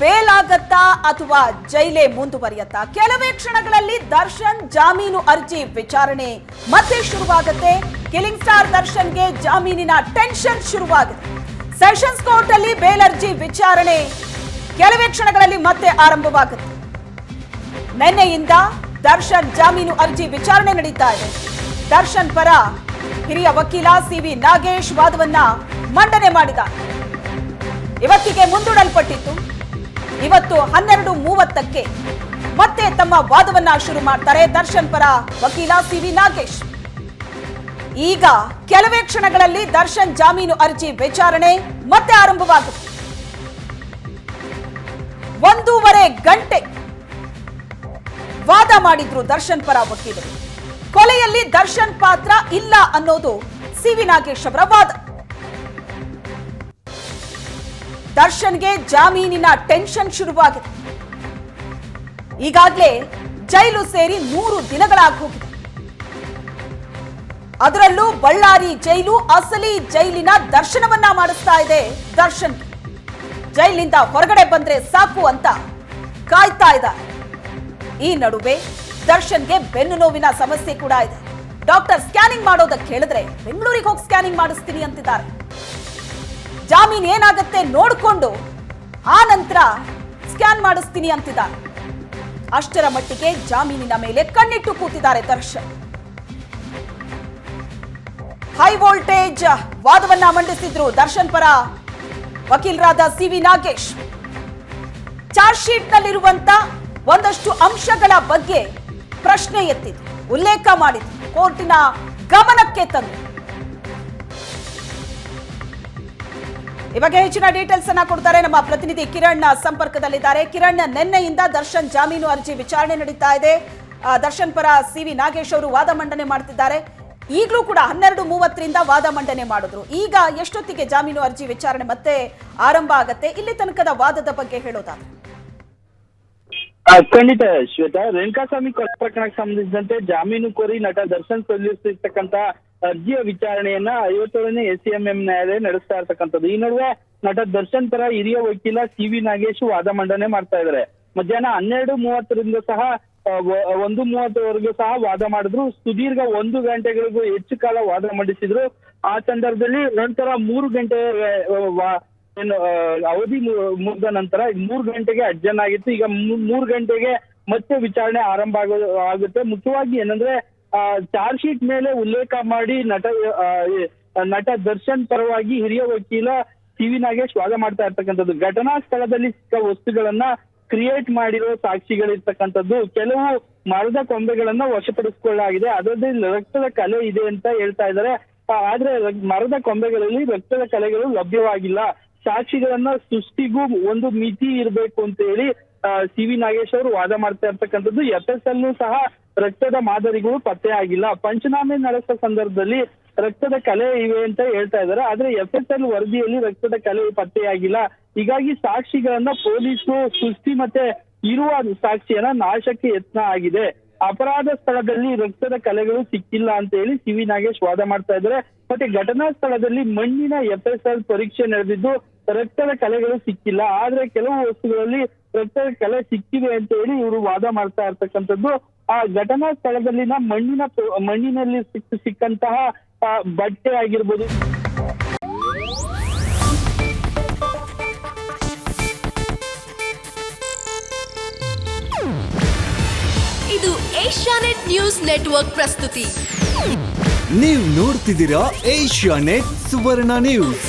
Bale ಆಗತ್ತಾ ಅಥವಾ ಜೈಲೇ ಮುಂದುವರಿಯತ್ತಾ? ಕೆಲವೇ ಕ್ಷಣಗಳಲ್ಲಿ ದರ್ಶನ್ ಜಾಮೀನು ಅರ್ಜಿ ವಿಚಾರಣೆ ಮತ್ತೆ ಶುರುವಾಗುತ್ತೆ. ಕಿಲಿಂಗ್ ಸ್ಟಾರ್ ದರ್ಶನ್ಗೆ ಜಾಮೀನಿನ ಟೆನ್ಷನ್ ಶುರುವಾಗಿದೆ. ಸೆಷನ್ಸ್ ಕೋರ್ಟ್ ಅಲ್ಲಿ ಬೇಲ್ ಅರ್ಜಿ ವಿಚಾರಣೆ ಕೆಲವೇ ಕ್ಷಣಗಳಲ್ಲಿ ಮತ್ತೆ ಆರಂಭವಾಗುತ್ತೆ. ನಿನ್ನೆಯಿಂದ ದರ್ಶನ್ ಜಾಮೀನು ಅರ್ಜಿ ವಿಚಾರಣೆ ನಡೀತಾ ಇದೆ. ದರ್ಶನ್ ಪರ ಹಿರಿಯ ವಕೀಲ ಸಿವಿ ನಾಗೇಶ್ ವಾದವನ್ನ ಮಂಡನೆ ಮಾಡಿದ ಇವತ್ತಿಗೆ ಮುಂದೂಡಲ್ಪಟ್ಟಿತ್ತು ಇವತ್ತು ಹನ್ನೆರಡು ಮೂವತ್ತಕ್ಕೆ ಮತ್ತೆ ತಮ್ಮ ವಾದವನ್ನ ಶುರು ಮಾಡ್ತಾರೆ ದರ್ಶನ್ ಪರ ವಕೀಲ ಸಿ ವಿ ನಾಗೇಶ್. ಈಗ ಕೆಲವೇ ಕ್ಷಣಗಳಲ್ಲಿ ದರ್ಶನ್ ಜಾಮೀನು ಅರ್ಜಿ ವಿಚಾರಣೆ ಮತ್ತೆ ಆರಂಭವಾಗುತ್ತೆ. ಒಂದೂವರೆ ಗಂಟೆ ವಾದ ಮಾಡಿದ್ರು ದರ್ಶನ್ ಪರ ವಕೀಲರು. ಕೊಲೆಯಲ್ಲಿ ದರ್ಶನ್ ಪಾತ್ರ ಇಲ್ಲ ಅನ್ನೋದು ಸಿ ವಿ ನಾಗೇಶ್ ಅವರ ವಾದ. ದರ್ಶನ್ಗೆ ಜಾಮೀನಿನ ಟೆನ್ಷನ್ ಶುರುವಾಗಿದೆ. ಈಗಾಗಲೇ ಜೈಲು ಸೇರಿ ಮೂರು ದಿನಗಳಾಗಿ ಹೋಗಿದೆ. ಅದರಲ್ಲೂ ಬಳ್ಳಾರಿ ಜೈಲು ಅಸಲಿ ಜೈಲಿನ ದರ್ಶನವನ್ನ ಮಾಡಿಸ್ತಾ ಇದೆ ದರ್ಶನ್. ಜೈಲಿನಿಂದ ಹೊರಗಡೆ ಬಂದ್ರೆ ಸಾಕು ಅಂತ ಕಾಯ್ತಾ ಇದ್ದಾರೆ. ಈ ನಡುವೆ ದರ್ಶನ್ಗೆ ಬೆನ್ನು ನೋವಿನ ಸಮಸ್ಯೆ ಕೂಡ ಇದೆ. ಡಾಕ್ಟರ್ ಸ್ಕ್ಯಾನಿಂಗ್ ಮಾಡೋದಕ್ಕೆ ಹೇಳಿದ್ರೆ ಬೆಂಗಳೂರಿಗೆ ಹೋಗಿ ಸ್ಕ್ಯಾನಿಂಗ್ ಮಾಡಿಸ್ತೀನಿ ಅಂತಿದ್ದಾರೆ. ಜಾಮೀನ್ ಏನಾಗುತ್ತೆ ನೋಡಿಕೊಂಡು ಆ ನಂತರ ಸ್ಕ್ಯಾನ್ ಮಾಡಿಸ್ತೀನಿ ಅಂತಿದ್ದಾರೆ. ಅಷ್ಟರ ಮಟ್ಟಿಗೆ ಜಾಮೀನಿನ ಮೇಲೆ ಕಣ್ಣಿಟ್ಟು ಕೂತಿದ್ದಾರೆ ದರ್ಶನ್. ಹೈ ವೋಲ್ಟೇಜ್ ವಾದವನ್ನ ಮಂಡಿಸಿದ್ರು ದರ್ಶನ್ ಪರ ವಕೀಲರಾದ C V Nagesh. Charge sheet ನಲ್ಲಿರುವಂತ ಒಂದಷ್ಟು ಅಂಶಗಳ ಬಗ್ಗೆ ಪ್ರಶ್ನೆ ಎತ್ತಿದ್ರು. ಉಲ್ಲೇಖ ಮಾಡಿದ್ರು. ಕೋರ್ಟಿನ ಗಮನಕ್ಕೆ ತಂದು ಈ ಬಗ್ಗೆ ಹೆಚ್ಚಿನ ಡೀಟೇಲ್ಸ್ ಅನ್ನ ಕೊಡ್ತಾರೆ. ನಮ್ಮ ಪ್ರತಿನಿಧಿ ಕಿರಣ್ ಸಂಪರ್ಕದಲ್ಲಿದ್ದಾರೆ. ಕಿರಣ್, ನಿನ್ನೆಯಿಂದ ದರ್ಶನ್ ಜಾಮೀನು ಅರ್ಜಿ ವಿಚಾರಣೆ ನಡೀತಾ ಇದೆ. ದರ್ಶನ್ ಪರ ಸಿ ವಿ ನಾಗೇಶ್ ಅವರು ವಾದ ಮಂಡನೆ ಮಾಡ್ತಿದ್ದಾರೆ. ಈಗಲೂ ಕೂಡ ಹನ್ನೆರಡು ಮೂವತ್ತರಿಂದ ವಾದ ಮಂಡನೆ ಮಾಡಿದ್ರು. ಈಗ ಎಷ್ಟೊತ್ತಿಗೆ ಜಾಮೀನು ಅರ್ಜಿ ವಿಚಾರಣೆ ಮತ್ತೆ ಆರಂಭ ಆಗತ್ತೆ? ಇಲ್ಲಿ ತನಕದ ವಾದದ ಬಗ್ಗೆ ಹೇಳೋದಾ ಖಂಡಿತ ಶ್ವೇತಾ, ರೇಣುಕಾಸ್ವಾಮಿ ಪ್ರಕರಣಕ್ಕೆ ಸಂಬಂಧಿಸಿದಂತೆ ಜಾಮೀನು ಕೋರಿ ನಟ ದರ್ಶನ್ ಸಲ್ಲಿಸಿರ್ತಕ್ಕಂತ ಅರ್ಜಿಯ ವಿಚಾರಣೆಯನ್ನ ಐವತ್ತೇಳನೇ ಎಸಿಎಂಎಂ ನ್ಯಾಯಾಲಯ ನಡೆಸ್ತಾ ಇರ್ತಕ್ಕಂಥದ್ದು. ಈ ನಡುವೆ ನಟ ದರ್ಶನ್ ಪರ ಹಿರಿಯ ವಕೀಲ ಸಿ ವಿ ನಾಗೇಶ್ ವಾದ ಮಂಡನೆ ಮಾಡ್ತಾ ಇದ್ದಾರೆ ಮಧ್ಯಾಹ್ನ ಹನ್ನೆರಡು ಮೂವತ್ತರಿಂದ ಸಹ ಒಂದು ಮೂವತ್ತವರೆಗೂ ಸಹ ವಾದ ಮಾಡಿದ್ರು. ಸುದೀರ್ಘ ಒಂದು ಗಂಟೆಗಳಿಗೂ ಹೆಚ್ಚು ಕಾಲ ವಾದ ಮಂಡಿಸಿದ್ರು. ಆ ಸಂದರ್ಭದಲ್ಲಿ ನಂತರ ಮೂರು ಗಂಟೆ ಏನು ಅವಧಿ ಮುಗಿದ ನಂತರ ಮೂರು ಗಂಟೆಗೆ ಅಡ್ಜನ್ ಆಗಿತ್ತು. ಈಗ ಮೂರು ಗಂಟೆಗೆ ಮತ್ತೆ ವಿಚಾರಣೆ ಆರಂಭ ಆಗೋ, ಆಗುತ್ತೆ. ಮುಖ್ಯವಾಗಿ ಏನಂದ್ರೆ ಚಾರ್ಜ್ ಶೀಟ್ ಮೇಲೆ ಉಲ್ಲೇಖ ಮಾಡಿ ನಟ ನಟ ದರ್ಶನ್ ಪರವಾಗಿ ಹಿರಿಯ ವಕೀಲ ಸಿವಿ ನಾಗೇಶ್ ವಾದ ಮಾಡ್ತಾ ಇರ್ತಕ್ಕಂಥದ್ದು. ಘಟನಾ ಸ್ಥಳದಲ್ಲಿ ಸಿಕ್ಕ ವಸ್ತುಗಳನ್ನ ಕ್ರಿಯೇಟ್ ಮಾಡಿರೋ ಸಾಕ್ಷಿಗಳಿರ್ತಕ್ಕಂಥದ್ದು ಕೆಲವು ಮರದ ಕೊಂಬೆಗಳನ್ನ ವಶಪಡಿಸಿಕೊಳ್ಳಲಾಗಿದೆ. ಅದರಲ್ಲಿ ರಕ್ತದ ಕಲೆ ಇದೆ ಅಂತ ಹೇಳ್ತಾ ಇದ್ದಾರೆ. ಆದ್ರೆ ಮರದ ಕೊಂಬೆಗಳಲ್ಲಿ ರಕ್ತದ ಕಲೆಗಳು ಲಭ್ಯವಾಗಿಲ್ಲ. ಸಾಕ್ಷಿಗಳನ್ನ ಸೃಷ್ಟಿಗೂ ಒಂದು ಮಿತಿ ಇರಬೇಕು ಅಂತ ಹೇಳಿ ಸಿ ವಿ ನಾಗೇಶ್ ಅವರು ವಾದ ಮಾಡ್ತಾ ಇರ್ತಕ್ಕಂಥದ್ದು. ಎಫ್ ಎಸ್ ಅಲ್ಲೂ ಸಹ ರಕ್ತದ ಮಾದರಿಗಳು ಪತ್ತೆ ಆಗಿಲ್ಲ. ಪಂಚನಾಮೆ ನಡೆಸಿದ ಸಂದರ್ಭದಲ್ಲಿ ರಕ್ತದ ಕಲೆ ಇವೆ ಅಂತ ಹೇಳ್ತಾ ಇದ್ದಾರೆ. ಆದ್ರೆ ಎಫ್ ಎಸ್ ಎಲ್ ವರದಿಯಲ್ಲಿ ರಕ್ತದ ಕಲೆ ಪತ್ತೆಯಾಗಿಲ್ಲ ಹೀಗಾಗಿ ಸಾಕ್ಷಿಗಳನ್ನ ಪೊಲೀಸರು ಸೃಷ್ಟಿ ಮತ್ತೆ ಇರುವ ಸಾಕ್ಷಿಯನ್ನ ನಾಶಕ್ಕೆ ಯತ್ನ ಆಗಿದೆ. ಅಪರಾಧ ಸ್ಥಳದಲ್ಲಿ ರಕ್ತದ ಕಲೆಗಳು ಸಿಕ್ಕಿಲ್ಲ ಅಂತ ಹೇಳಿ ಸಿ ವಿ ನಾಗೇಶ್ ವಾದ ಮಾಡ್ತಾ ಇದ್ದಾರೆ. ಮತ್ತೆ ಘಟನಾ ಸ್ಥಳದಲ್ಲಿ ಮಣ್ಣಿನ ಎಫ್ ಎಸ್ ಎಲ್ ಪರೀಕ್ಷೆ ನಡೆದಿದ್ದು ರಕ್ತದ ಕಲೆಗಳು ಸಿಕ್ಕಿಲ್ಲ. ಆದ್ರೆ ಕೆಲವು ವಸ್ತುಗಳಲ್ಲಿ ರಕ್ತದ ಕಲೆ ಸಿಕ್ಕಿದೆ ಅಂತ ಹೇಳಿ ಇವರು ವಾದ ಮಾಡ್ತಾ ಇರ್ತಕ್ಕಂಥದ್ದು ಆ ಘಟನಾ ಸ್ಥಳದಲ್ಲಿನ ಮಣ್ಣಿನ ಮಣ್ಣಿನಲ್ಲಿ ಸಿಕ್ಕ ಸಿಕ್ಕಂತಹ ಬಟ್ಟೆ ಆಗಿರ್ಬೋದು. ಇದು ಏಷ್ಯಾನೆಟ್ ನ್ಯೂಸ್ ನೆಟ್ವರ್ಕ್ ಪ್ರಸ್ತುತಿ. ನೀವು ನೋಡ್ತಿದ್ದೀರಾ ಏಷ್ಯಾ ನೆಟ್ ಸುವರ್ಣ ನ್ಯೂಸ್.